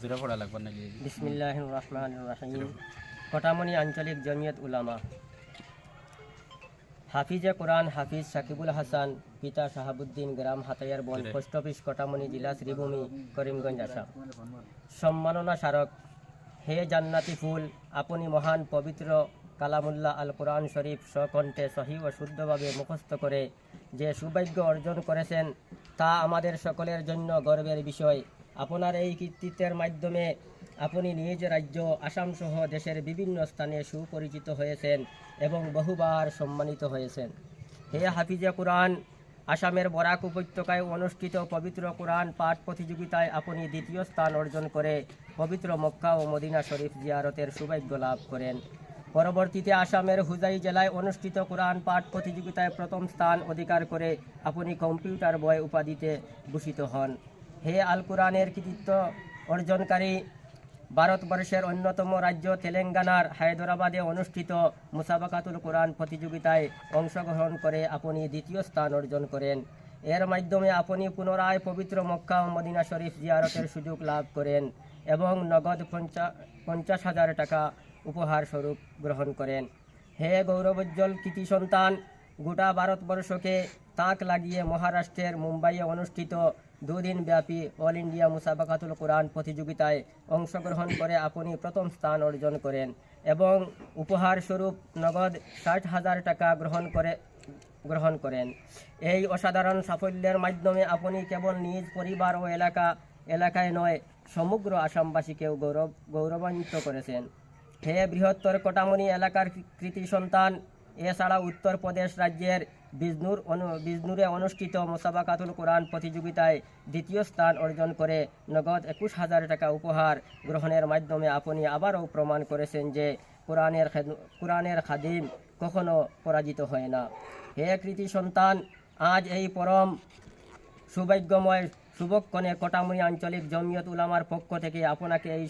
জোরে পড়া লাগবে নাকি বিসমিল্লাহ রহমান রাহিম। কটামণি আঞ্চলিক জমিয়ত উলামা। হাফিজে কোরআন হাফিজ সাকিবুল হাসান পিতা শাহাবুদ্দিন গ্রাম হাতাইয়ার বন পোস্ট অফিস কটামণি জেলা শ্রীভূমি করিমগঞ্জ আসাম। সম্মাননা স্মারক হে জান্নাতি ফুল আপনি মহান পবিত্র কালামুল্লাহ আল কোরআন শরীফ স্বকণ্ঠে সহি ও শুদ্ধভাবে মুখস্থ করে যে সৌভাগ্য অর্জন করেছেন তা আমাদের সকলের জন্য গর্বের বিষয়। আপনার এই কৃতিত্বের মাধ্যমে আপনি নিজ রাজ্য আসাম সহ দেশের বিভিন্ন স্থানে সুপরিচিত হয়েছেন এবং বহুবার সম্মানিত হয়েছেন। হে হাফিজে কোরআন, আসামের বরাক উপত্যকায় অনুষ্ঠিত পবিত্র কোরআন পাঠ প্রতিযোগিতায় আপনি দ্বিতীয় স্থান অর্জন করে পবিত্র মক্কা ও মদিনা শরীফ জিয়ারতের সৌভাগ্য লাভ করেন। পরবর্তীতে আসামের হুজাই জেলায় অনুষ্ঠিত কোরআন পাঠ প্রতিযোগিতায় প্রথম স্থান অধিকার করে আপনি কম্পিউটার বয় উপাধিতে ভূষিত হন। হে আল কোরআনের কৃতিত্ব অর্জনকারী ভারতবর্ষের অন্যতম রাজ্য তেলেঙ্গানার হায়দরাবাদে অনুষ্ঠিত মুসাবাকাতুল কোরআন প্রতিযোগিতায় অংশগ্রহণ করে আপনি দ্বিতীয় স্থান অর্জন করেন। এর মাধ্যমে আপনি পুনরায় পবিত্র মক্কা ও মদিনা শরীফ জিয়ারতের সুযোগ লাভ করেন এবং নগদ পঞ্চা- পঞ্চাশ হাজার টাকা উপহার স্বরূপ গ্রহণ করেন। হে গৌরবোজ্জ্বল কৃতি সন্তান, গোটা ভারতবর্ষকে তাক লাগিয়ে মহারাষ্ট্রের মুম্বাইয়ে অনুষ্ঠিত দুদিন ব্যাপী অল ইন্ডিয়া মুসাবাকাতুল কোরআন প্রতিযোগিতায় অংশগ্রহণ করে আপনি প্রথম স্থান অর্জন করেন এবং উপহার স্বরূপ নগদ ষাট হাজার টাকা গ্রহণ করে, গ্রহণ করেন। এই অসাধারণ সাফল্যের মাধ্যমে আপনি কেবল নিজ পরিবার ও এলাকা, এলাকায় নয়, সমগ্র আসামবাসীকেও গৌরব, গৌরবান্বিত করেছেন। হে বৃহত্তর কটামণি এলাকার কৃতি সন্তান এছাড়া উত্তরপ্রদেশ রাজ্যের বিজনুর অনু, বিজনুরে অনুষ্ঠিত মোসাবাকাতুল কোরআন প্রতিযোগিতায় দ্বিতীয় স্থান অর্জন করে নগদ একুশ হাজার টাকা উপহার গ্রহণের মাধ্যমে আপনি আবারও প্রমাণ করেছেন যে কোরআনের কোরআনের খাদিম কখনো পরাজিত হয় না। হে কৃতি সন্তান, আজ এই পরম সৌভাগ্যময় শুভক্ষণে কটামুনি আঞ্চলিক জমিয়ত উলামার পক্ষ থেকে আপনাকে এই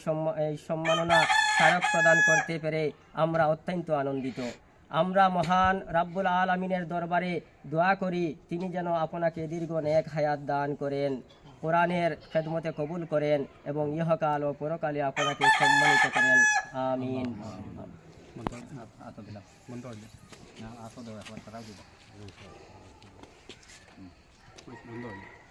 সম্মাননা স্মারক প্রদান করতে পেরে আমরা অত্যন্ত আনন্দিত। আমরা মহান রাব্বুল আলমিনের দরবারে দোয়া করি, তিনি যেন আপনাকে দীর্ঘ নেক হায়াত দান করেন, কোরআনের খেদমতে কবুল করেন এবং ইহকাল ও পরকালে আপনাকে সম্মানিত করেন। আমিন। বন্ধ